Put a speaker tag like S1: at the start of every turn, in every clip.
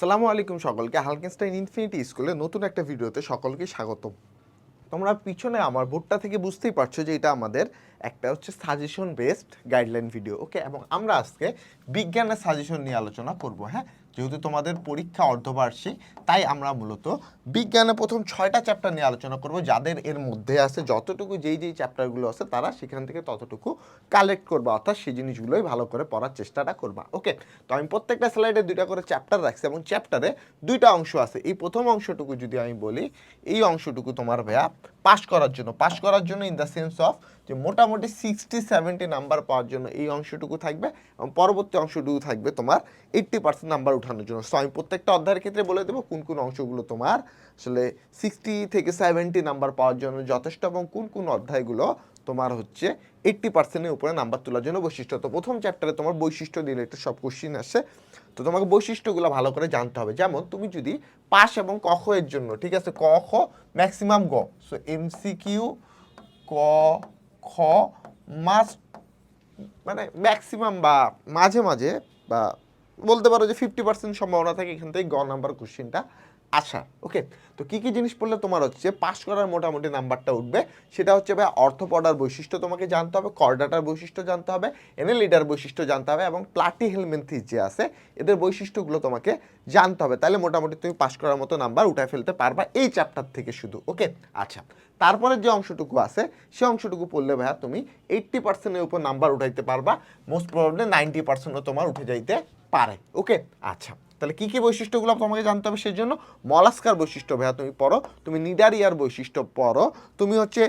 S1: আসসালামু আলাইকুম সকলকে, হালকেনস্টাইন ইনফিনিটি স্কুলে নতুন একটা ভিডিওতে সকলকে স্বাগতম। তোমরা পিছনে আমার বোর্ডটা থেকে বুঝতেই পারছ যে এটা আমাদের একটা হচ্ছে suggestion based guideline video okay এবং আমরা আজকে বিজ্ঞানের সাজেশন নিয়ে আলোচনা করব হ্যাঁ? যেহেতু তোমাদের পরীক্ষা অর্ধবার্ষিক, তাই আমরা মূলত বিজ্ঞানে প্রথম ছয়টা চ্যাপ্টার নিয়ে আলোচনা করব, যাদের এর মধ্যে আছে যতটুকু যেই যেই চ্যাপ্টারগুলো আছে, তারা সেখান থেকে ততটুকু কালেক্ট করবা, অর্থাৎ সেই জিনিসগুলোই ভালো করে পড়ার চেষ্টাটা করবা। ওকে তো আমি প্রত্যেকটা স্লাইডে দুইটা করে চ্যাপ্টার রাখছি এবং চ্যাপ্টারে দুইটা অংশ আছে। এই প্রথম অংশটুকু যদি আমি বলি, এই অংশটুকু তোমার ভাইয়া পাস করার জন্য পাস করার জন্য ইন দ্য সেন্স অফ যে মোটামুটি সিক্সটি সেভেন্টি নাম্বার পাওয়ার জন্য এই অংশটুকু থাকবে এবং পরবর্তী অংশটুকু থাকবে তোমার এইট্টি পার্সেন্ট নাম্বার উঠানোর জন্য। সো আমি প্রত্যেকটা অধ্যায়ের ক্ষেত্রে বলে দেবো কোন কোন অংশগুলো তোমার আসলে সিক্সটি থেকে সেভেন্টি নাম্বার পাওয়ার জন্য যথেষ্ট এবং কোন কোন অধ্যায়গুলো তোমার হচ্ছে এইট্টি পার্সেন্টের উপরে নাম্বার তোলার জন্য বৈশিষ্ট্য। তো প্রথম চ্যাপ্টারে তোমার বৈশিষ্ট্য দিলে রিলেটেড সব কোশ্চিন আসে। তো তোমাকে বৈশিষ্ট্যগুলো ভালো করে জানতে হবে। যেমন তুমি যদি পাস এবং কখ এর জন্য, ঠিক আছে? ক খ ম্যাক্সিমাম গ সো এমসিকিউ ক খ মাস মানে ম্যাক্সিমাম বা মাঝে মাঝে বা বলতে পারো যে ফিফটি পার্সেন্ট সম্ভাবনা থাকে এখান থেকে গ নাম্বার কোশ্চেনটা আসার ওকে তো কি কি জিনিস পড়লে তোমার হচ্ছে পাস করার মোটামুটি নাম্বারটা উঠবে, সেটা হচ্ছে ভাই অর্থপডার বৈশিষ্ট্য তোমাকে জানতে হবে করডাটার বৈশিষ্ট্য জানতে হবে, এনে লিডার বৈশিষ্ট্য জানতে হবে এবং প্লাটি হেলমেন্থিস যে আছে, এদের বৈশিষ্ট্যগুলো তোমাকে জানতে হবে। তাহলে মোটামুটি তুমি পাস করার মতো নাম্বার উঠায় ফেলতে পারবা এই চ্যাপ্টার থেকে শুধু ওকে আচ্ছা তারপরে যে অংশটুকু আছে, সে অংশটুকু পড়লে ভাইয়া তুমি এইট্টি পার্সেন্টের উপর নাম্বার উঠাইতে পারবা মোস্ট প্রবলেম নাইনটি পার্সেন্টও তোমার উঠে যাইতে পারে ওকে আচ্ছা তাহলে কী কী বৈশিষ্ট্যগুলো তোমাকে জানতে হবে সেই জন্য মলাস্কার বৈশিষ্ট্য ভাইয়া তুমি পড়ো, তুমি নিডারিয়ার বৈশিষ্ট্য পড়ো, তুমি হচ্ছে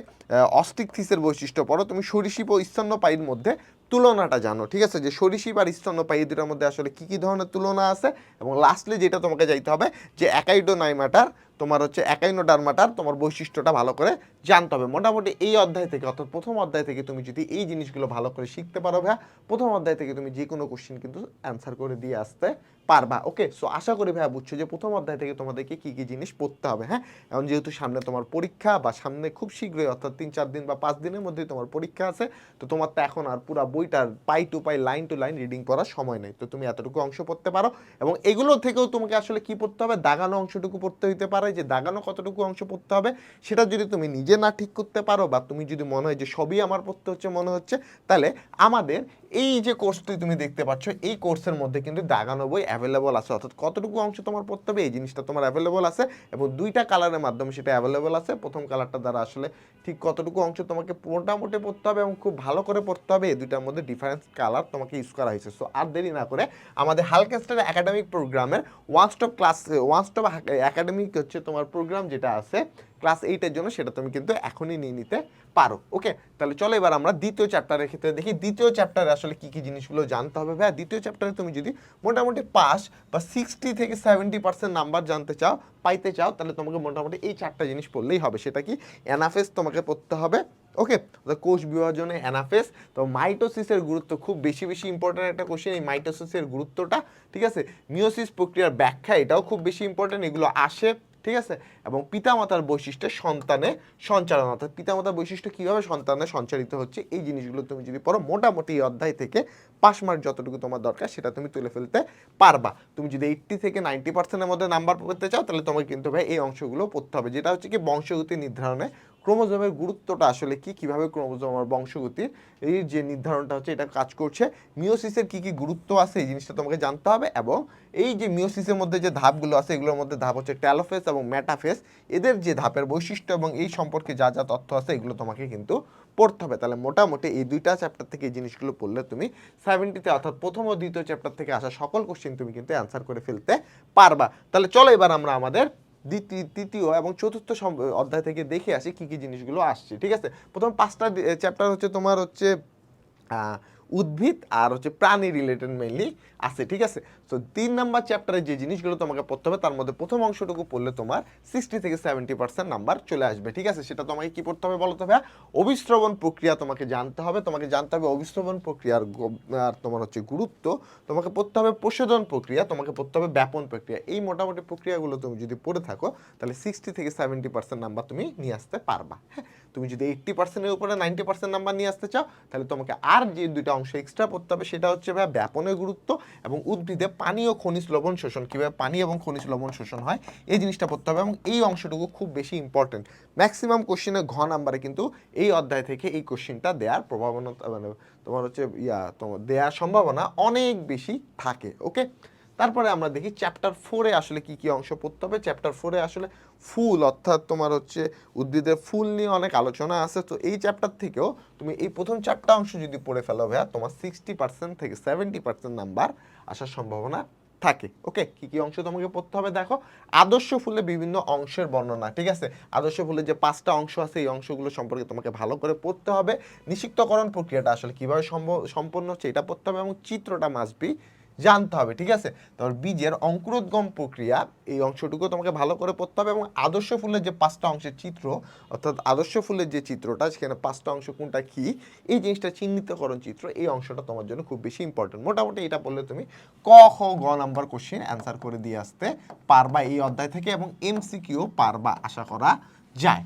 S1: অস্টিকথিসের বৈশিষ্ট্য পড়ো, তুমি সরিষিপ ও স্তন্যপায়ীর মধ্যে তুলনাটা জানো, ঠিক আছে? যে সরিষিপ আর স্তন্যপায়ী দুটোর মধ্যে আসলে কী কী ধরনের তুলনা আছে? এবং লাস্টলি যেটা তোমাকে যাইতে হবে, যে একাইডো একাইডোনাইমাটার তোমার হচ্ছে একাইনোডার্মাটার তোমার বৈশিষ্ট্যটা ভালো করে জানতে হবে। মোটামুটি এই অধ্যায় থেকে, অর্থাৎ প্রথম অধ্যায় থেকে তুমি যদি এই জিনিসগুলো ভালো করে শিখতে পারো ভাইয়া, প্রথম অধ্যায় থেকে তুমি যে কোনো কোশ্চিন কিন্তু অ্যান্সার করে দিয়ে আসতে পারবা। ওকে সো আশা করি ভাইয়া বুঝছ যে প্রথম অধ্যায় থেকে তোমাদেরকে কী কী জিনিস পড়তে হবে হ্যাঁ? এখন যেহেতু সামনে তোমার পরীক্ষা বা সামনে খুব শীঘ্রই, অর্থাৎ তিন চার দিন বা পাঁচ দিনের মধ্যেই তোমার পরীক্ষা আছে, তো তোমার তো এখন আর পুরো বইটার পাই to pi, line to line reading করার সময় নেই। তো তুমি এতটুকু অংশ পড়তে পারো এবং এগুলো থেকেও তোমাকে আসলে কি পড়তে হবে? দাগানো অংশটুকু পড়তে হইতে পারে। যে দাগানো কতটুকু অংশ পড়তে হবে, সেটা যদি তুমি নিজে না ঠিক করতে পারো বা তুমি যদি মনে হয় যে সবই আমার পড়তে হচ্ছে মনে হচ্ছে, তাহলে আমাদের এই যে কোর্সটি তুমি দেখতে পাচ্ছ, এই কোর্সের মধ্যে কিন্তু দাগানো বই অ্যাভেলেবল আছে। অর্থাৎ কতটুকু অংশ তোমার পড়তে হবে, এই জিনিসটা তোমার অ্যাভেলেবল আছে এবং দুইটা কালারের মাধ্যমে সেটা অ্যাভেলেবল আছে। প্রথম কালারটা দ্বারা আসলে ঠিক কতটুকু অংশ তোমাকে মোটামুটি পড়তে হবে এবং খুব ভালো করে পড়তে হবে, এই দুইটার মধ্যে ডিফারেন্স কালার তোমাকে ইউজ করা হয়েছে। সো আর দেরি না করে আমাদের হালকেস্টার একাডেমিক প্রোগ্রামের one stop class one stop academic হচ্ছে তোমার প্রোগ্রাম যেটা আছে ক্লাস এইটের জন্য সেটা তুমি কিন্তু এখনই নিয়ে নিতে পারো ওকে তাহলে চলো এবার আমরা দ্বিতীয় চ্যাপ্টারের ক্ষেত্রে দেখি, দ্বিতীয় চ্যাপ্টারে আসলে কী কী জিনিসগুলো জানতে হবে? ভাইয়া, দ্বিতীয় চ্যাপ্টারে তুমি যদি মোটামুটি পাস বা সিক্সটি থেকে সেভেন্টি পার্সেন্ট নাম্বার জানতে চাও, পাইতে চাও, তাহলে তোমাকে মোটামুটি এই চারটা জিনিস পড়লেই হবে। সেটা কি? অ্যানাফেস তোমাকে পড়তে হবে ওকে কোষ বিভাজনে অ্যানাফেস। তো মাইটোসিসের গুরুত্ব খুব বেশি বেশি ইম্পর্টেন্ট একটা কোশ্চেন এই মাইটোসিসের গুরুত্বটা, ঠিক আছে? মিওসিস প্রক্রিয়ার ব্যাখ্যা এটাও খুব বেশি ইম্পর্টেন্ট এগুলো আসে ঠিক আছে? এবং পিতামাতার বৈশিষ্ট্যে সন্তানে সঞ্চালন, অর্থাৎ পিতামাতার বৈশিষ্ট্য কীভাবে সন্তানে সঞ্চালিত হচ্ছে, এই জিনিসগুলো তুমি যদি পড়ো, মোটামুটি এই অধ্যায় থেকে পাশ মার্ক যতটুকু তোমার দরকার, সেটা তুমি তুলে ফেলতে পারবা। তুমি যদি এইট্টি থেকে নাইনটি পার্সেন্টের মধ্যে নাম্বার পেতে চাও, তাহলে তোমাকে কিন্তু ভাই এই অংশগুলো পড়তে হবে। যেটা হচ্ছে কি বংশগতি নির্ধারণে ক্রোমোজোমের গুরুত্বটা আসলে কি? কীভাবে ক্রোমোজোম আর বংশগতির এই যে নির্ধারণটা হচ্ছে, এটা কাজ করছে। মিওসিসের কি কি গুরুত্ব আছে এই জিনিসটা তোমাকে জানতে হবে এবং এই যে মিওসিসের মধ্যে যে ধাপগুলো আছে, এগুলোর মধ্যে ধাপ হচ্ছে ট্যালোফেস এবং ম্যাটাফেস। এদের যে ধাপের বৈশিষ্ট্য এবং এই সম্পর্কে যা যা তথ্য আছে, এগুলো তোমাকে কিন্তু পড়তে হবে। তাহলে মোটামুটি এই দুইটা চ্যাপ্টার থেকে এই জিনিসগুলো পড়লে তুমি সেভেন্টিতে অর্থাৎ প্রথম ও দ্বিতীয় চ্যাপ্টার থেকে আসা সকল কোশ্চেন তুমি কিন্তু অ্যান্সার করে ফেলতে পারবা। তাহলে চলো এবার আমরা আমাদের তৃতীয় এবং চতুর্থ অধ্যায় থেকে দেখে আসি কি কি জিনিসগুলো আসছে, ঠিক আছে? প্রথম পাঁচটা চ্যাপ্টার হচ্ছে তোমার হচ্ছে উদ্ভিদ আর হচ্ছে প্রাণী রিলেটেড মেইনলি আছে, ঠিক আছে? তো তিন নাম্বার চ্যাপ্টারে যে জিনিসগুলো তোমাকে পড়তে হবে, তার মধ্যে প্রথম অংশটুকু পড়লে তোমার সিক্সটি থেকে সেভেন্টি পার্সেন্ট নাম্বার চলে আসবে, ঠিক আছে? সেটা তোমাকে কি পড়তে হবে বলতে হবে অবিশ্রবণ প্রক্রিয়া তোমাকে জানতে হবে, তোমাকে জানতে হবে অবিশ্রবণ প্রক্রিয়ার আর তোমার হচ্ছে গুরুত্ব, তোমাকে পড়তে হবে প্রশোধন প্রক্রিয়া, তোমাকে পড়তে হবে ব্যাপন প্রক্রিয়া। এই মোটামুটি প্রক্রিয়াগুলো তুমি যদি পড়ে থাকো, তাহলে সিক্সটি থেকে সেভেন্টি পার্সেন্ট নাম্বার তুমি নিয়ে আসতে পারবা হ্যাঁ? তুমি যদি এইট্টি পার্সেন্টের উপরে নাইনটি পার্সেন্ট নাম্বার নিয়ে আসতে চাও, তাহলে তোমাকে আর যে দুইটা অংশ এক্সট্রা পড়তে হবে, সেটা হচ্ছে ভাই ব্যাপনের গুরুত্ব এবং উদ্ভিদে পানি ও খনিজ লবণ শোষণ, কীভাবে পানি এবং খনিজ লবণ শোষণ হয়, এই জিনিসটা পড়তে হবে এবং এই অংশটুকু খুব বেশি ইম্পর্টেন্ট ম্যাক্সিমাম কোশ্চেনে ঘ নাম্বারে কিন্তু এই অধ্যায় থেকে এই কোশ্চেনটা দেওয়ার প্রভাবনা মানে তোমার হচ্ছে ইয়া, তোমার দেওয়ার সম্ভাবনা অনেক বেশি থাকে ওকে তারপরে আমরা দেখি চ্যাপ্টার ফোরে আসলে কি কি অংশ পড়তে হবে। চ্যাপ্টার ফোরে আসলে ফুল, অর্থাৎ তোমার হচ্ছে উদ্ভিদের ফুল নিয়ে অনেক আলোচনা আছে। তো এই চ্যাপ্টার থেকেও তুমি এই প্রথম চারটা অংশ যদি পড়ে ফেলো ভাইয়া, তোমার সিক্সটি পার্সেন্ট থেকে সেভেন্টি পার্সেন্ট নাম্বার আসার সম্ভাবনা থাকে। ওকে কি কি অংশ তোমাকে পড়তে হবে দেখো? আদর্শ ফুলে বিভিন্ন অংশের বর্ণনা, ঠিক আছে? আদর্শ ফুলের যে পাঁচটা অংশ আছে, এই অংশগুলো সম্পর্কে তোমাকে ভালো করে পড়তে হবে। নিষিক্তকরণ প্রক্রিয়াটা আসলে কীভাবে সম্পন্ন হচ্ছে এটা পড়তে হবে এবং চিত্রটা মাসবি জানতে হবে, ঠিক আছে? তারপর বীজের অঙ্কুরোদ্গম প্রক্রিয়া, এই অংশটুকু তোমাকে ভালো করে পড়তে হবে এবং আদর্শ ফুলের যে পাঁচটা অংশের চিত্র, অর্থাৎ আদর্শ ফুলের যে চিত্রটা, সেখানে পাঁচটা অংশ কোনটা কি, এই জিনিসটা চিহ্নিতকরণ চিত্র, এই অংশটা তোমার জন্য খুব বেশি ইম্পর্টেন্ট মোটামুটি এটা পড়লে তুমি ক, খ, গ নাম্বার কোশ্চেন অ্যান্সার করে দিয়ে আসতে পারবা এই অধ্যায় থেকে এবং এমসিকিউ পারবা, আশা করা যায়।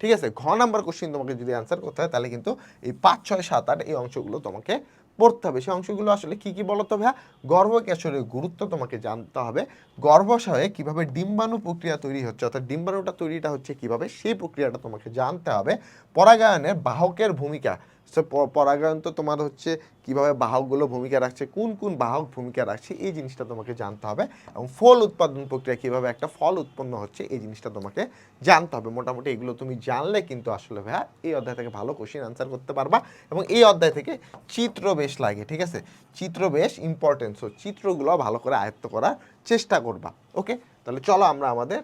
S1: ঠিক আছে? ঘ নাম্বার কোশ্চেন তোমাকে যদি অ্যান্সার করতে হয়, তাহলে কিন্তু এই পাঁচ, ছয়, সাত, আট এই অংশগুলো তোমাকে পড়তে হবে। সেই অংশগুলো আসলে কি কি বলতো ভাইয়া? গর্ভকেশরের গুরুত্ব তোমাকে জানতে হবে। গর্ভাশয়ে কীভাবে ডিম্বাণু প্রক্রিয়া তৈরি হচ্ছে, অর্থাৎ ডিম্বাণুটা তৈরিটা হচ্ছে কীভাবে, সেই প্রক্রিয়াটা তোমাকে জানতে হবে। পরাগায়নের বাহকের ভূমিকা সো পরাগায়ন তো তোমার হচ্ছে কীভাবে বাহকগুলো ভূমিকা রাখছে, কোন কোন বাহক ভূমিকা রাখছে, এই জিনিসটা তোমাকে জানতে হবে। এবং ফল উৎপাদন প্রক্রিয়া কীভাবে একটা ফল উৎপন্ন হচ্ছে, এই জিনিসটা তোমাকে জানতে হবে। মোটামুটি এগুলো তুমি জানলে কিন্তু আসলে ভাইয়া এই অধ্যায় থেকে ভালো কোশ্চেন আনসার করতে পারবা। এবং এই অধ্যায় থেকে চিত্র বেশ লাগে, ঠিক আছে? চিত্র বেশ ইম্পর্টেন্ট সো চিত্রগুলো ভালো করে আয়ত্ত করার চেষ্টা করবা ওকে তাহলে চলো আমরা আমাদের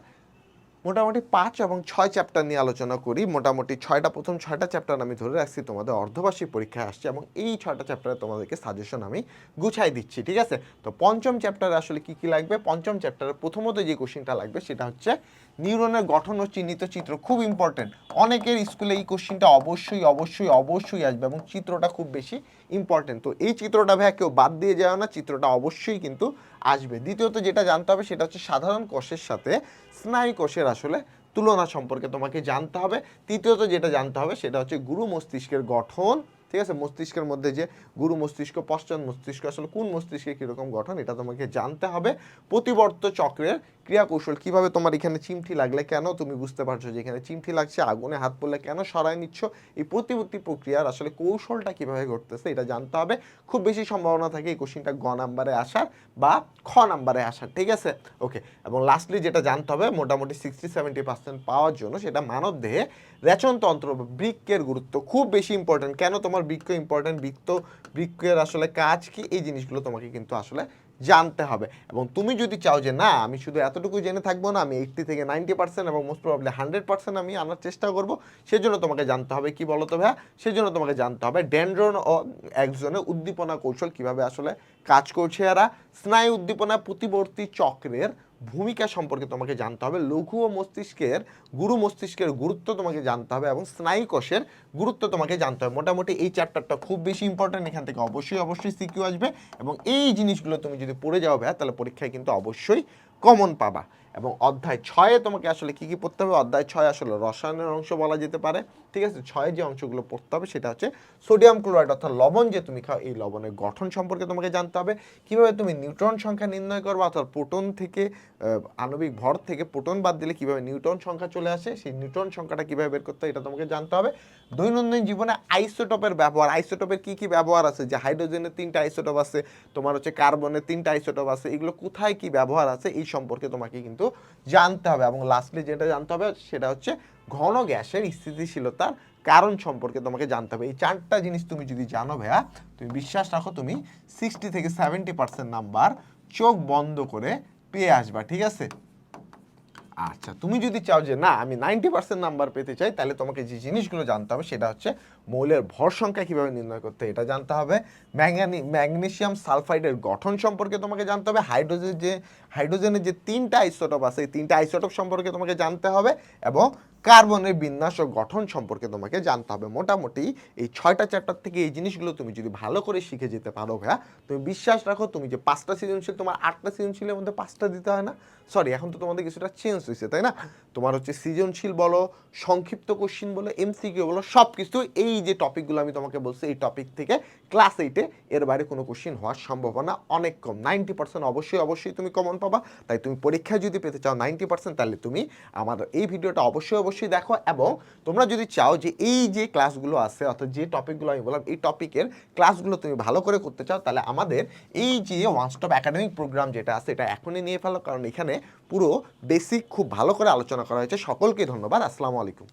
S1: মোটামুটি পাঁচ এবং ছয় চ্যাপ্টার নিয়ে আলোচনা করি। মোটামুটি ছয়টা, প্রথম ছয়টা চ্যাপ্টার আমি ধরে রাখছি, তোমাদের অর্ধবার্ষিক পরীক্ষা আসছে এবং এই ছয়টা চ্যাপ্টারে তোমাদেরকে সাজেশন আমি গুছাই দিচ্ছি, ঠিক আছে? তো পঞ্চম চ্যাপ্টারে আসলে কি কি লাগবে? পঞ্চম চ্যাপ্টারে প্রথমত যে কোশ্চিনটা লাগবে সেটা হচ্ছে নিউরনের গঠন ও চিহ্নিত চিত্র খুব ইম্পর্টেন্ট অনেকের স্কুলে এই কোশ্চিনটা অবশ্যই অবশ্যই অবশ্যই আসবে এবং চিত্রটা খুব বেশি ইম্পর্টেন্ট তো এই চিত্রটা ভাইয়া কেউ বাদ দিয়ে যাও না, চিত্রটা অবশ্যই কিন্তু আসবে। দ্বিতীয়ত যেটা জানতে হবে সেটা হচ্ছে সাধারণ কোষের সাথে স্নায়ু কোষের আসলে তুলনা সম্পর্কে তোমাকে জানতে হবে। তৃতীয়ত যেটা জানতে হবে সেটা হচ্ছে গুরু মস্তিষ্কের গঠন ঠিক আছে? মস্তিষ্কের মধ্যে যে গুরু মস্তিষ্ক, পশ্চাৎ মস্তিষ্ক, আসলে কোন মস্তিষ্কে কীরকম গঠন, এটা তোমাকে জানতে হবে। প্রতিবর্ত চক্রের ক্রিয়াকৌশল, কীভাবে তোমার এখানে চিমটি লাগলে কেন তুমি বুঝতে পারছ যে এখানে চিমটি লাগছে, আগুনে হাত পড়লে কেন সরায় নিচ্ছ? এই প্রতিবর্তী প্রক্রিয়ার আসলে কৌশলটা কীভাবে ঘটতেছে, এটা জানতে হবে। খুব বেশি সম্ভাবনা থাকে এই কোশ্চিনটা গ নাম্বারে আসার বা খ নাম্বারে আসার, ঠিক আছে? ওকে এবং লাস্টলি যেটা জানতে হবে, মোটামুটি সিক্সটি সেভেন্টি পার্সেন্ট পাওয়ার জন্য সেটা মানব দেহে রেচনতন্ত্র বা বৃক্কের গুরুত্ব খুব বেশি ইম্পর্টেন্ট কেন তোমার বৃক্ক ইম্পর্টেন্ট বৃত্ত বৃক্কের আসলে কাজ কি? এই জিনিসগুলো তোমাকে কিন্তু আসলে জানতে হবে। এবং তুমি যদি চাও যে না, আমি শুধু এতটুকু জেনে থাকব না, আমি এইটটি থেকে নাইনটি পার্সেন্ট এবং মোস্ট প্রবলি হান্ড্রেড পার্সেন্ট আমি আনার চেষ্টা করব, সেজন্য তোমাকে জানতে হবে। কি বলো তো ভাইয়া? সেজন্য তোমাকে জানতে হবে ড্যান্ড্রন ও একজনের উদ্দীপনা কৌশল কীভাবে আসলে কাজ করছে এরা। স্নায়ু উদ্দীপনা প্রতিবর্তী চক্রের ভূমিকা সম্পর্কে তোমাকে জানতে হবে। লঘু ও মস্তিষ্কের, গুরু মস্তিষ্কের গুরুত্ব তোমাকে জানতে হবে এবং স্নায়ুকোষের গুরুত্ব তোমাকে জানতে হবে। মোটামুটি এই চ্যাপ্টারটা খুব বেশি ইম্পর্টেন্ট এখান থেকে অবশ্যই অবশ্যই সিকিউ আসবে এবং এই জিনিসগুলো তুমি যদি পড়ে যাও ভাইয়া, তাহলে পরীক্ষায় কিন্তু অবশ্যই কমন পাবা। এবং অধ্যায় ছয়ে তোমাকে আসলে কি কি পড়তে হবে? অধ্যায় ছয় আসলে রসায়নের অংশ বলা যেতে পারে। ঠিক আছে? ছয়ে যে অংশগুলো পড়তে হবে সেটা হচ্ছে সোডিয়াম ক্লোরাইড অর্থাৎ লবণ যে তুমি খাও, এই লবণের গঠন সম্পর্কে তোমাকে জানতে হবে। কীভাবে তুমি নিউট্রন সংখ্যা নির্ণয় করবে অর্থাৎ প্রোটন থেকে আণবিক ভর থেকে প্রোটন বাদ দিলে কীভাবে নিউট্রন সংখ্যা চলে আসে, সেই নিউটন সংখ্যাটা কীভাবে বের করতে হয় এটা তোমাকে জানতে হবে। দৈনন্দিন জীবনে আইসোটপের ব্যবহার, আইসোটপের কি কি ব্যবহার আছে? যে হাইড্রোজেনের তিনটা আইসোটপ আছে, তোমার হচ্ছে কার্বনের তিনটা আইসোটপ আছে, এগুলো কোথায় কি ব্যবহার আছে এই সম্পর্কে তোমাকে কিন্তু জানতে হবে। এবং লাস্টলি যেটা জানতে হবে সেটা হচ্ছে ঘন গ্যাসের স্থিতিশীলতার কারণ সম্পর্কে তোমাকে জানতে হবে। এই চারটা জিনিস তুমি যদি জানো ভাইয়া, তুমি বিশ্বাস রাখো, তুমি সিক্সটি থেকে সেভেন্টি পার্সেন্ট নাম্বার চোখ বন্ধ করে পেয়ে আসবা, ঠিক আছে? আচ্ছা তুমি যদি চাও যে না, আমি নাইনটি পার্সেন্ট নাম্বার পেতে চাই, তাহলে তোমাকে যে জিনিসগুলো জানতে হবে সেটা হচ্ছে মৌলের ভর সংখ্যা কীভাবে নির্ণয় করতে এটা জানতে হবে। ম্যাঙ্গানি ম্যাগনেশিয়াম সালফাইডের গঠন সম্পর্কে তোমাকে জানতে হবে হাইড্রোজেন যে হাইড্রোজেনের যে তিনটা আইসোটপ আছে, এই তিনটা আইসোটপ সম্পর্কে তোমাকে জানতে হবে এবং কার্বনের বিন্যাস ও গঠন সম্পর্কে তোমাকে জানতে হবে। মোটামুটি এই ছয়টা চ্যাপ্টার থেকে এই জিনিসগুলো তুমি যদি ভালো করে শিখে যেতে পারো ভাইয়া, তুমি বিশ্বাস রাখো তুমি যে পাঁচটা সৃজনশীল, তোমার আটটা সৃজনশীলের মধ্যে পাঁচটা দিতে হয় না। সরি এখন তো তোমাদের কিছুটা চেঞ্জ হয়েছে, তাই না? তোমার হচ্ছে সৃজনশীল বলো, সংক্ষিপ্ত কোশ্চিন বলো এমসিকিউ বলো সব কিছু এই যে টপিকগুলো আমি তোমাকে বলছি, এই টপিক থেকে ক্লাস এইটে এর বাইরে কোনো কোশ্চিন হওয়ার সম্ভাবনা অনেক কম। নাইনটি পার্সেন্ট অবশ্যই অবশ্যই তুমি কমন পাবা। তাই তুমি পরীক্ষায় যদি পেতে চাও নাইনটি পার্সেন্ট তাহলে তুমি আমার এই ভিডিওটা অবশ্যই অবশ্যই দেখো এবং তোমরা যদি চাও যে এই যে ক্লাসগুলো আছে অর্থাৎ যে টপিকগুলো আমি বললাম, এই টপিকের ক্লাসগুলো তুমি ভালো করে করতে চাও, তাহলে আমাদের এই যে ওয়ান স্টপ একাডেমিক প্রোগ্রাম যেটা আছে, এটা এখনই নিয়ে ফেলো। কারণ এখানে পুরো বেসিক খুব ভালো করে আলোচনা করা হয়েছে। সকলকে ধন্যবাদ। আসসালামু আলাইকুম।